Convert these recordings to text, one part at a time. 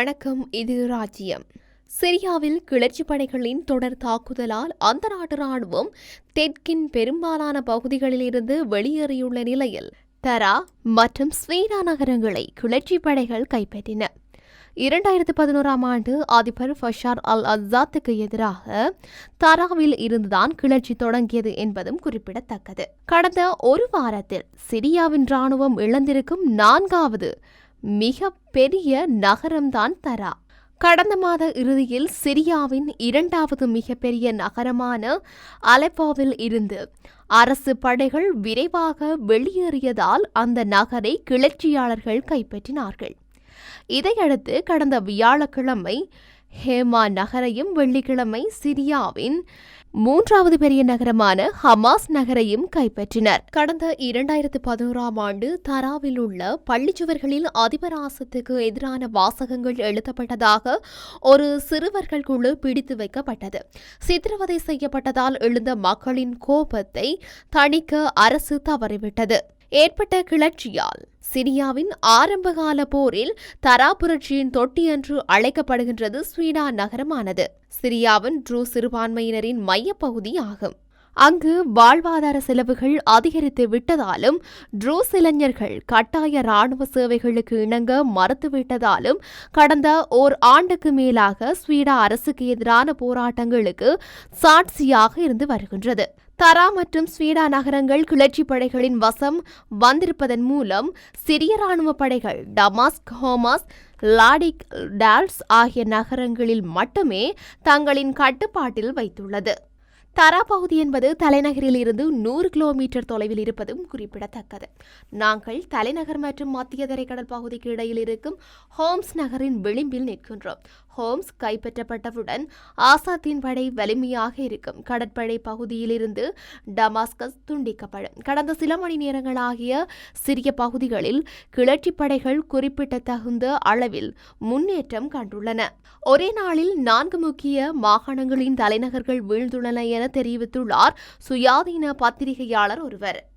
வணக்கம் இது ராஜ்யம். சிரியாவில் கிளர்ச்சி படைகளின் தொடர் தாக்குதலால் அந்த நாட்டு ராணுவம் தெற்கின் பெரும்பாலான பகுதிகளிலிருந்து வெளியேறியுள்ள நிலையில் தரா மற்றும் ஸ்வீடா நகரங்களை கிளர்ச்சி படைகள் கைப்பற்றின. இரண்டாயிரத்து பதினோராம் ஆண்டு அதிபர் ஃபஷார் அல் அசாத்துக்கு எதிராக தராவில் இருந்துதான் கிளர்ச்சி தொடங்கியது என்பதும் குறிப்பிடத்தக்கது. கடந்த ஒரு வாரத்தில் சிரியாவின் ராணுவம் இழந்திருக்கும் நான்காவது மிக பெரிய நகரம்தான் தரா. கடந்த மாத இறுதியில் சிரியாவின் இரண்டாவது மிகப்பெரிய நகரமான அலெப்போவில் இருந்து அரசு படைகள் விரைவாக வெளியேறியதால் அந்த நகரை கிளர்ச்சியாளர்கள் கைப்பற்றினார்கள். இதையடுத்து கடந்த வியாழக்கிழமை ஹேமா நகரையும் வெள்ளிக்கிழமை சிரியாவின் மூன்றாவது பெரிய நகரமான ஹமாஸ் நகரையும் கைப்பற்றினர். கடந்த இரண்டாயிரத்து பதினோராம் ஆண்டு தராவில் உள்ள பள்ளிச்சுவர்களில் அதிபர் ஆசத்துக்கு எதிரான வாசகங்கள் எழுதப்பட்டதாக ஒரு சிறுவர்கள் குழு பிடித்து வைக்கப்பட்டது. சித்திரவதை செய்யப்பட்டதால் எழுந்த மக்களின் கோபத்தை தணிக்க அரசு தவறிவிட்டது. ஏற்பட்ட கிளர்ச்சியால் சிரியாவின் ஆரம்பகால போரில் தரா புரட்சியின் தொட்டி என்று அழைக்கப்படுகின்றது ஸ்வீடா நகரமானது. சிரியாவின் ட்ரூ சிறுபான்மையினரின் மையப்பகுதி ஆகும் அங்கு வாழ்வாதார செலவுகள் அதிகரித்து விட்டதாலும் ட்ரூஸ் இளைஞர்கள் கட்டாய ராணுவ சேவைகளுக்கு இணங்க மறுத்துவிட்டதாலும் கடந்த ஓர் ஆண்டுக்கு மேலாக ஸ்வீடா அரசுக்கு எதிரான போராட்டங்களுக்கு சாட்சியாக இருந்து வருகின்றது. தரா மற்றும் ஸ்வீடா நகரங்கள் கிளர்ச்சி படைகளின் வசம் வந்திருப்பதன் மூலம் சிரிய ராணுவ படைகள் டமாஸ்க் ஹோமாஸ் லாடிக் டால்ஸ் ஆகிய நகரங்களில் மட்டுமே தங்களின் கட்டுப்பாட்டில் வைத்துள்ளது. தரா பகுதி என்பது தலைநகரில் இருந்து நூறு கிலோமீட்டர் தொலைவில் இருப்பதும் குறிப்பிடத்தக்கது. நாங்கள் தலைநகர் மற்றும் மத்திய தரைக்கடல் பகுதிக்கு இடையில் இருக்கும் ஹோம்ஸ் நகரின் விளிம்பில் நிற்கின்றோம். ஹோம்ஸ் கைப்பற்றப்பட்டவுடன் ஆசாத்தின் படை வலிமையாக இருக்கும். கடற்படை பகுதியிலிருந்து டமாஸ்கஸ் துண்டிக்கப்படும். கடந்த சில மணி நேரங்களாகிய சிறிய பகுதிகளில் கிளர்ச்சி படைகள் குறிப்பிட்ட தகுந்த அளவில் முன்னேற்றம் கண்டுள்ளன. ஒரே நாளில் நான்கு முக்கிய மாகாணங்களின் தலைநகர்கள் வீழ்ந்துள்ளன என தெரிவித்துள்ளார் சுயாதீன பத்திரிகையாளர் ஒருவர்.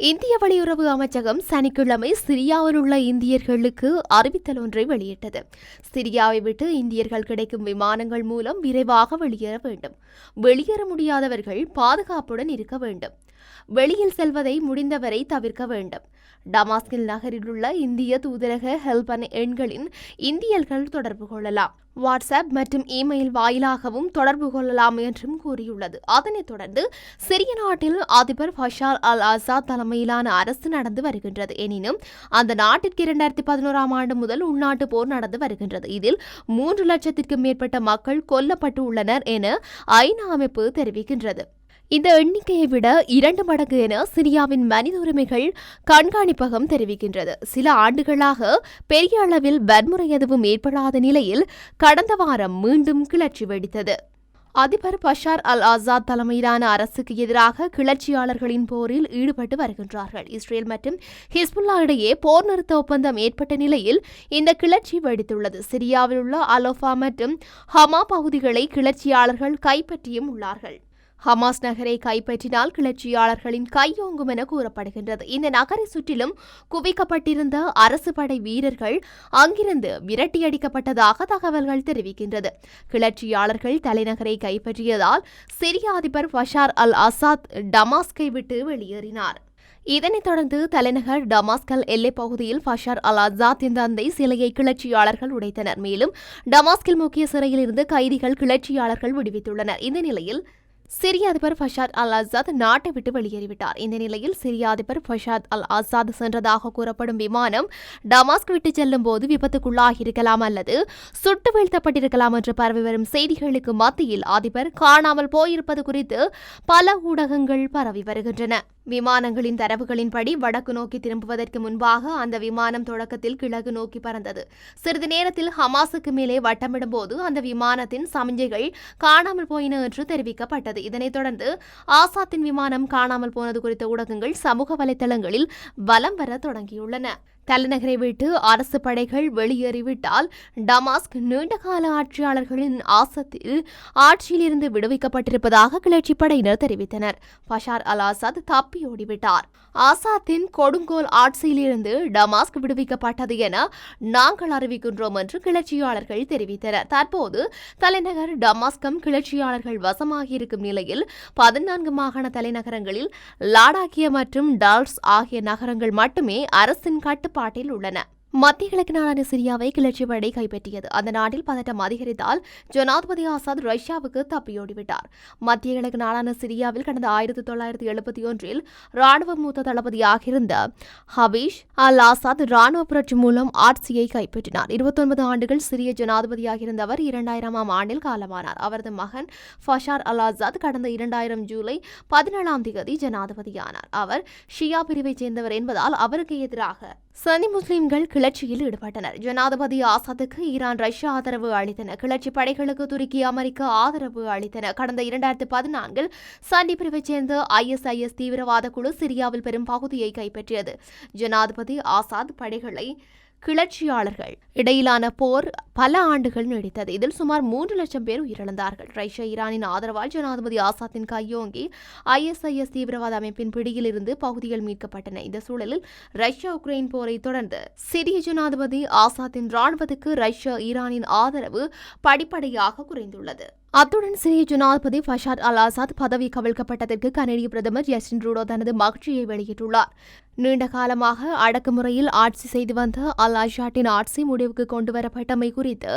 இந்திய வெளியுறவு அமைச்சகம் சனிக்கிழமை சிரியாவில் உள்ள இந்தியர்களுக்கு அறிவித்தல் ஒன்றை வெளியிட்டது. சிரியாவை விட்டு இந்தியர்கள் கிடைக்கும் விமானங்கள் மூலம் விரைவாக வெளியேற வேண்டும். வெளியேற முடியாதவர்கள் பாதுகாப்புடன் இருக்க வேண்டும். வெளியில் செல்வதை முடிந்தவரை தவிர்க்க வேண்டும். டமாஸ்கில் நகரில் உள்ள இந்திய தூதரக ஹெல்பன் எண்களின் இந்தியர்கள் தொடர்பு கொள்ளலாம். வாட்ஸ்அப் மற்றும் இமெயில் வாயிலாகவும் தொடர்பு கொள்ளலாம் என்றும் கூறியுள்ளது. அதனைத் தொடர்ந்து சிரிய நாட்டில் அதிபர் ஃபஷால் அல் ஆசாத் தலைமையிலான அரசு நடந்து வருகின்றது. எனினும் அந்த நாட்டிற்கு இரண்டாயிரத்தி பதினோராம் ஆண்டு முதல் உள்நாட்டு போர் நடந்து வருகின்றது. இதில் மூன்று லட்சத்திற்கும் மேற்பட்ட மக்கள் கொல்லப்பட்டு உள்ளனர் என ஐநா அமைப்பு தெரிவிக்கின்றது. இந்த எண்ணிக்கையை விட இரண்டு மடங்கு என சிரியாவின் மனித உரிமைகள் கண்காணிப்பகம் தெரிவிக்கின்றது. சில ஆண்டுகளாக பெரிய அளவில் வன்முறை எதுவும் ஏற்படாத நிலையில் கடந்த வாரம் மீண்டும் கிளர்ச்சி வெடித்தது. அதிபர் பஷார் அல் ஆசாத் தலைமையிலான அரசுக்கு எதிராக கிளர்ச்சியாளர்களின் போரில் ஈடுபட்டு வருகின்றார்கள். இஸ்ரேல் மற்றும் ஹிஸ்புல்லா இடையே போர் நிறுத்த ஒப்பந்தம் ஏற்பட்ட நிலையில் இந்த கிளர்ச்சி வெடித்துள்ளது. சிரியாவில் உள்ள அலோஃபா மற்றும் ஹமா பகுதிகளை கிளர்ச்சியாளர்கள் கைப்பற்றியும் உள்ளார்கள். ஹமாஸ் நகரை கைப்பற்றினால் கிளர்ச்சியாளர்களின் கையோங்கும் என கூறப்படுகின்றது. இந்த நகரை சுற்றிலும் குவிக்கப்பட்டிருந்த அரசு படை வீரர்கள் அங்கிருந்து விரட்டியடிக்கப்பட்டதாக தகவல்கள் தெரிவிக்கின்றது. கிளர்ச்சியாளர்கள் தலைநகரை கைப்பற்றியதால் சிரிய அதிபர் பஷார் அல் அசாத் டமாஸ்கை விட்டு வெளியேறினார். இதனைத் தொடர்ந்து தலைநகர் டமாஸ்கல் எல்லைப் பகுதியில் ஃபஷார் அல் அசாத்தின் தந்தை சிலையை கிளர்ச்சியாளர்கள் உடைத்தனர். மேலும் டமாஸ்கில் முக்கிய சிறையில் இருந்து கைதிகள் கிளர்ச்சியாளர்கள் விடுவித்துள்ளனர். இந்த நிலையில் சிரிய அதிபர் ஃபஷாத் அல் ஆசாத் நாட்டை விட்டு வெளியேறிவிட்டார். இந்த நிலையில் சிரிய அதிபர் ஃபஷாத் அல் ஆசாத் சென்றதாக கூறப்படும் விமானம் டமாஸ்க் விட்டு செல்லும் போது விபத்துக்குள்ளாகியிருக்கலாம் அல்லது சுட்டு வீழ்த்தப்பட்டிருக்கலாம் என்று பரவி வரும் செய்திகளுக்கு மத்தியில் அதிபர் காணாமல் போயிருப்பது குறித்து பல ஊடகங்கள் பரவி வருகின்றன. விமானங்களின் தரவுகளின்படி வடக்கு நோக்கி திரும்புவதற்கு முன்பாக அந்த விமானம் தொடக்கத்தில் கிழக்கு நோக்கி பறந்தது. சிறிது நேரத்தில் ஹமாஸுக்கு மேலே வட்டமிடும் போது அந்த விமானத்தின் சமிஞ்சைகள் காணாமல் போயின என்று தெரிவிக்கப்பட்டது. இதனைத் தொடர்ந்து ஆசாத்தின் விமானம் காணாமல் போனது குறித்த ஊடகங்கள் சமூக வலைதளங்களில் வலம் வர தொடங்கியுள்ளன. தலைநகரை விட்டு அரசு படைகள் வெளியேறிவிட்டால் டமாஸ்க் நீண்டகால ஆட்சியாளர்களின் ஆசத்தில் ஆட்சியிலிருந்து விடுவிக்கப்பட்டிருப்பதாக கிளர்ச்சி படையினர் தெரிவித்தனர். Bashar al Azad தப்பியோடிவிட்டார். ஆசாத்தின் கொடுங்கோல் ஆட்சியிலிருந்து டமாஸ்க் விடுவிக்கப்பட்டது என நாங்கள் அறிவிக்கின்றோம் என்று கிளர்ச்சியாளர்கள் தெரிவித்தனர். தற்போது தலைநகர் டமாஸ்கம் கிளர்ச்சியாளர்கள் வசமாகியிருக்கும் நிலையில் பதினான்கு மாகாண தலைநகரங்களில் லாடாக்கிய மற்றும் டால்ஸ் ஆகிய நகரங்கள் மட்டுமே அரசின் கட்டுப்பாட்டில் உள்ளன. மத்திய கிழக்கு நாடான சிரியாவை கிளர்ச்சி படை கைப்பற்றியது. அந்த நாட்டில் பதட்டம் அதிகரித்தால் ஜனாதிபதி ஆசாத் ரஷ்யாவுக்கு தப்பியோடிவிட்டார் மத்திய கிழக்கு நாடான சிரியாவில் கடந்த ஆயிரத்தி தொள்ளாயிரத்தி எழுபத்தி ஒன்றில் ராணுவ மூத்த தளபதியாக இருந்த ஹபீஷ் அல் ஆசாத் ராணுவ புரட்சி மூலம் ஆட்சியை கைப்பற்றினார். இருபத்தொன்பது ஆண்டுகள் சிரிய ஜனாதிபதியாக இருந்தவர் இரண்டாயிரமாம் ஆண்டில் காலமானார். அவரது மகன் ஃபஷார் அல் ஆசாத் கடந்த இரண்டாயிரம் ஜூலை பதினேழாம் தேதி ஜனாதிபதியானார். அவர் ஷியா பிரிவைச் சேர்ந்தவர் என்பதால் அவருக்கு எதிராக சனி முஸ்லிம்கள் கிளர்ச்சியில் ஈடுபட்டனர். ஜனாதிபதி ஆசாத்துக்கு ஈரான் ரஷ்யா ஆதரவு அளித்தன. கிளர்ச்சி படைகளுக்கு துருக்கி அமெரிக்கா ஆதரவு அளித்தன. கடந்த இரண்டாயிரத்து பதினான்கில் சண்டி பிரிவைச் சேர்ந்த ஐஎஸ்ஐஎஸ் தீவிரவாத குழு சிரியாவில் பெரும் பகுதியை கைப்பற்றியது. ஜனாதிபதி ஆசாத் படைகளை கிளர்ச்சியாளர்கள். இடையிலான போர் பல ஆண்டுகள் நீடித்தது. இதில் சுமார் மூன்று லட்சம் பேர் உயிரிழந்தார்கள். ரஷ்யா ஈரானின் ஆதரவால் ஜனாதிபதி ஆசாத்தின் கையோங்கி ஐஎஸ்ஐஎஸ் தீவிரவாத அமைப்பின் பிடியில் இருந்து பகுதிகள் மீட்கப்பட்டன. இந்த சூழலில் ரஷ்யா உக்ரைன் போரை தொடர்ந்து சிரிய ஜனாதிபதி ஆசாத்தின் ராணுவத்துக்கு ரஷ்யா ஈரானின் ஆதரவு படிப்படியாக குறைந்துள்ளது. அத்துடன் சிரிய ஜனாதிபதி ஃபஷாத் அல் ஆசாத் பதவி கவிழ்க்கப்பட்டதற்கு கனடிய பிரதமர் ஜஸ்டின் ரூடோ தனது மகிழ்ச்சியை வெளியிட்டுள்ளார். நீண்ட காலமாக அடக்குமுறையில் ஆட்சி செய்து வந்த அல் அஷாட்டின் ஆட்சி முடிவுக்கு கொண்டுவரப்பட்டமை குறித்து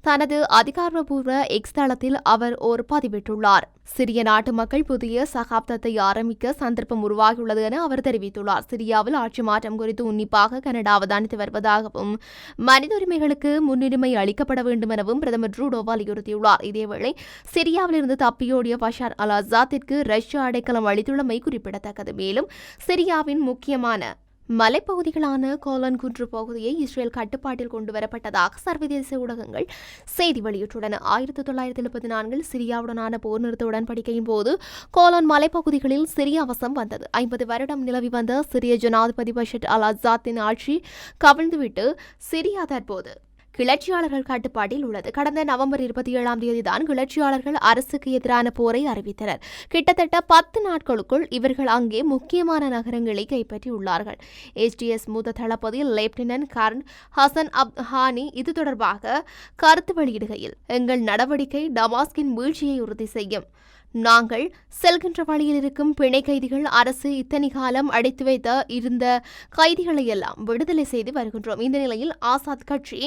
தனது அதிகாரப்பூர்வ எக்ஸ் தளத்தில் அவர் ஒரு பதிவிட்டுள்ளார். சிரிய நாட்டு மக்கள் புதிய சகாப்தத்தை ஆரம்பிக்க சந்தர்ப்பம் உருவாகியுள்ளது என அவர் தெரிவித்துள்ளார். சிரியாவில் ஆட்சி மாற்றம் குறித்து உன்னிப்பாக கனடா அவதானித்து வருவதாகவும் மனித உரிமைகளுக்கு முன்னுரிமை அளிக்கப்பட வேண்டும் எனவும் பிரதமர் ட்ரூடோ வலியுறுத்தியுள்ளார். இதேவேளை சிரியாவிலிருந்து தப்பியோடிய பஷார் அல் அசாத்திற்கு ரஷ்யா அடைக்கலம் அளித்துள்ளமை குறிப்பிடத்தக்கது. மேலும் சிரியாவின் முக்கியமான மலைப்பகுதிகளான கோலன்குன்று பகுதியை இஸ்ரேல் கட்டுப்பாட்டில் கொண்டு வரப்பட்டதாக சர்வதேச ஊடகங்கள் செய்தி வெளியிட்டுள்ளன. ஆயிரத்தி தொள்ளாயிரத்தி எழுபத்தி நான்கில் சிரியாவுடனான போர் நிறுத்த உடன்படிக்கையின் போது கோலன் மலைப்பகுதிகளில் சிறிய அவசம் வந்தது. ஐம்பது வருடம் நிலவி வந்த சிரிய ஜனாதிபதி பஷத் அல் அசாத்தின் ஆட்சி கவிழ்ந்துவிட்டு சிரியா தற்போது கிளர்ச்சியாளர்கள் கட்டுப்பாட்டில் உள்ளது. கடந்த நவம்பர் இருபத்தி ஏழாம் தேதிதான் கிளர்ச்சியாளர்கள் அரசுக்கு எதிரான போரை அறிவித்தனர். கிட்டத்தட்ட பத்து நாட்களுக்குள் இவர்கள் அங்கே முக்கியமான நகரங்களை கைப்பற்றியுள்ளார்கள். எஸ்டிஎஸ் மூத்த தளபதி லெப்டினன்ட் கர்ன் ஹசன் அப் ஹானி இது தொடர்பாக கருத்து வெளியிடுகையில் எங்கள் நடவடிக்கை டமாஸ்கின் வீழ்ச்சியை உறுதி செய்யும். நாங்கள் செல்கின்ற வழியில் இருக்கும் பிணை கைதிகள் அரசு இத்தனை காலம் அடைத்து வைத்த இருந்த கைதிகளை எல்லாம் விடுதலை செய்து வருகின்றோம். இந்த நிலையில் ஆசாத் கட்சி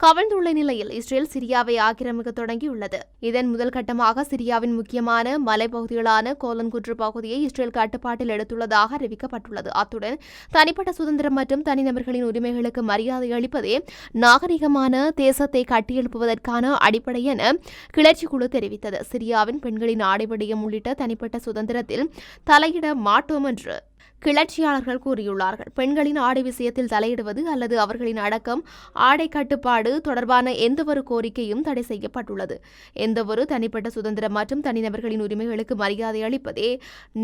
கவிழ்ந்துள்ள நிலையில் இஸ்ரேல் சிரியாவை ஆக்கிரமிக்க தொடங்கியுள்ளது. இதன் முதல் கட்டமாக சிரியாவின் முக்கியமான மலைப்பகுதிகளான கோலன்குன்று பகுதியை இஸ்ரேல் கட்டுப்பாட்டில் எடுத்துள்ளதாக அறிவிக்கப்பட்டுள்ளது. அத்துடன் தனிப்பட்ட சுதந்திரம் மற்றும் தனிநபர்களின் உரிமைகளுக்கு மரியாதை அளிப்பதே நாகரிகமான தேசத்தை கட்டியெழுப்புவதற்கான அடிப்படை என கிளர்ச்சி குழு தெரிவித்தது. சிரியாவின் பெண்களின் ஆடை விடயம் உள்ளிட்ட தனிப்பட்ட சுதந்திரத்தில் தலையிட மாட்டோம் என்று கிளர்ச்சியாளர்கள் கூறியுள்ளார்கள். பெண்களின் ஆடை விஷயத்தில் தலையிடுவது அல்லது அவர்களின் அடக்கம் ஆடை கட்டுப்பாடு தொடர்பான எந்தவொரு கோரிக்கையும் தடை செய்யப்பட்டுள்ளது. எந்தவொரு தனிப்பட்ட சுதந்திரம் மற்றும் தனிநபர்களின் உரிமைகளுக்கு மரியாதை அளிப்பதே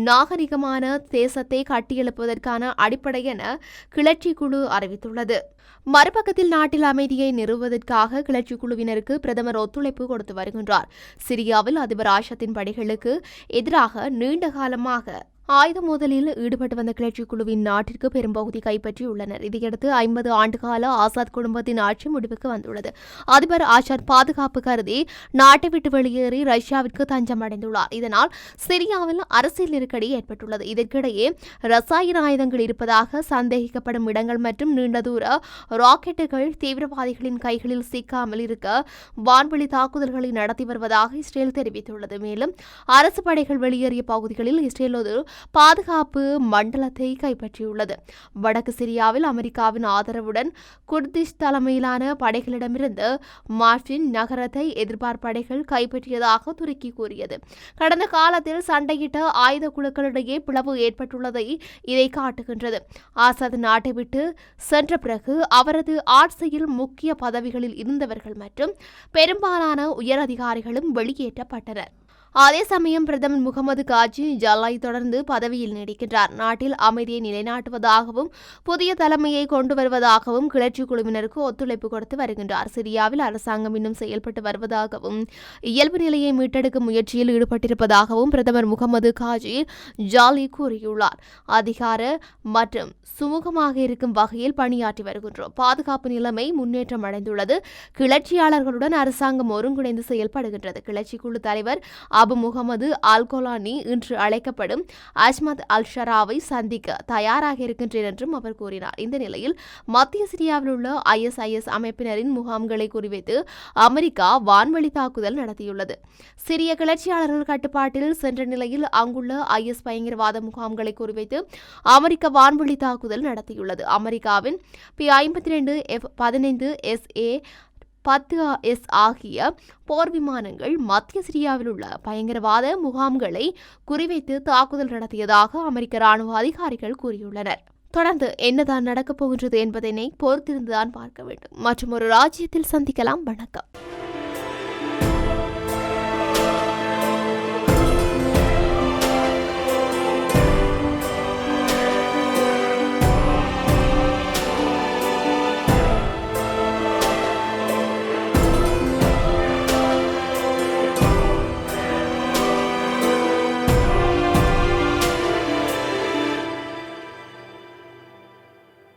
நாகரிகமான தேசத்தை கட்டியெழுப்பதற்கான அடிப்படை என கிளர்ச்சி குழு அறிவித்துள்ளது. மறுபக்கத்தில் நாட்டில் அமைதியை நிறுவுவதற்காக கிளர்ச்சி குழுவினருக்கு பிரதமர் ஒத்துழைப்பு கொடுத்து வருகின்றார். சிரியாவில் அதிபர் ஆஷத்தின் படைகளுக்கு எதிராக நீண்ட காலமாக ஆயுத மோதலில் ஈடுபட்டு வந்த கிளர்ச்சி குழுவின் நாட்டிற்கு பெரும்பகுதி கைப்பற்றியுள்ளனர். இதையடுத்து ஐம்பது ஆண்டுகால ஆசாத் குடும்பத்தின் ஆட்சி முடிவுக்கு வந்துள்ளது. அதிபர் ஆசாத் பாதுகாப்பு கருதி நாட்டை விட்டு வெளியேறி ரஷ்யாவிற்கு தஞ்சம் அடைந்துள்ளார். இதனால் சிரியாவில் அரசியல் நெருக்கடி ஏற்பட்டுள்ளது. இதற்கிடையே ரசாயன ஆயுதங்கள் இருப்பதாக சந்தேகிக்கப்படும் இடங்கள் மற்றும் நீண்ட தூர ராக்கெட்டுகள் தீவிரவாதிகளின் கைகளில் சிக்காமல் இருக்க வான்வெளி தாக்குதல்களை நடத்தி வருவதாக இஸ்ரேல் தெரிவித்துள்ளது. மேலும் அரசு படைகள் வெளியேறிய பகுதிகளில் இஸ்ரேல் ஒரு பாதுகாப்பு மண்டலத்தை கைப்பற்றியுள்ளது. வடக்கு சிரியாவில் அமெரிக்காவின் ஆதரவுடன் குர்திஷ் தலைமையிலான படைகளிடமிருந்து மார்டின் நகரத்தை எதிர்பார் படைகள் கைப்பற்றியதாக துருக்கி கூறியது. கடந்த காலத்தில் சண்டையிட்ட ஆயுத குழுக்களிடையே பிளவு ஏற்பட்டுள்ளதை இதை காட்டுகின்றது. ஆசாத் நாட்டை விட்டு சென்ற பிறகு அவரது ஆட்சியில் முக்கிய பதவிகளில் இருந்தவர்கள் மற்றும் பெரும்பாலான உயர் அதிகாரிகளும் வெளியேற்றப்பட்டனர். அதே சமயம் பிரதமர் முகமது காஜி ஜல்லாய் தொடர்ந்து பதவியில் நீடிக்கின்றார். நாட்டில் அமைதியை நிலைநாட்டுவதாகவும் புதிய தலைமையை கொண்டு வருவதாகவும் கிளர்ச்சி குழுவினருக்கு ஒத்துழைப்பு கொடுத்து வருகின்றார். சிரியாவில் அரசாங்கம் இன்னும் செயல்பட்டு வருவதாகவும் இயல்பு நிலையை மீட்டெடுக்கும் முயற்சியில் ஈடுபட்டிருப்பதாகவும் பிரதமர் முகமது காஜி ஜாலி கூறியுள்ளார். அதிகார மற்றும் சுமூகமாக இருக்கும் வகையில் பணியாற்றி வருகின்றோம். பாதுகாப்பு நிலைமை முன்னேற்றம் அடைந்துள்ளது. கிளர்ச்சியாளர்களுடன் அரசாங்கம் ஒருங்கிணைந்து செயல்படுகின்றது. கிளர்ச்சி குழு தலைவர் அபு முகமது அல் கொலானி இன்று அழைக்கப்படும் அஜ்மத் அல் ஷராவை சந்திக்க தயாராக இருக்கின்றேன் என்றும் அவர் கூறினார். இந்த நிலையில் மத்திய சிரியாவில் உள்ள ஐஎஸ்ஐஎஸ் அமைப்பினரின் முகாம்களை குறிவைத்து அமெரிக்கா வான்வழி தாக்குதல் நடத்தியுள்ளது. சிரிய கிளர்ச்சியாளர்கள் கட்டுப்பாட்டில் சென்ற நிலையில் அங்குள்ள ஐஎஸ் பயங்கரவாத முகாம்களை குறிவைத்து அமெரிக்க வான்வழி தாக்குதல் நடத்தியுள்ளது. அமெரிக்காவின் பி ஐம்பத்தி ரெண்டு எஃப் பதினைந்து எஸ் ஏ பத்து எஸ் ஆகிய போர் விமானங்கள் மத்திய சிரியாவில் உள்ள பயங்கரவாத முகாம்களை குறிவைத்து தாக்குதல் நடத்தியதாக அமெரிக்க ராணுவ அதிகாரிகள் கூறியுள்ளனர். தொடர்ந்து என்னதான் நடக்கப் போகின்றது என்பதனை பொறுத்திருந்துதான் பார்க்க வேண்டும். மற்றும் ஒரு ராஜ்யத்தில் சந்திக்கலாம். வணக்கம்.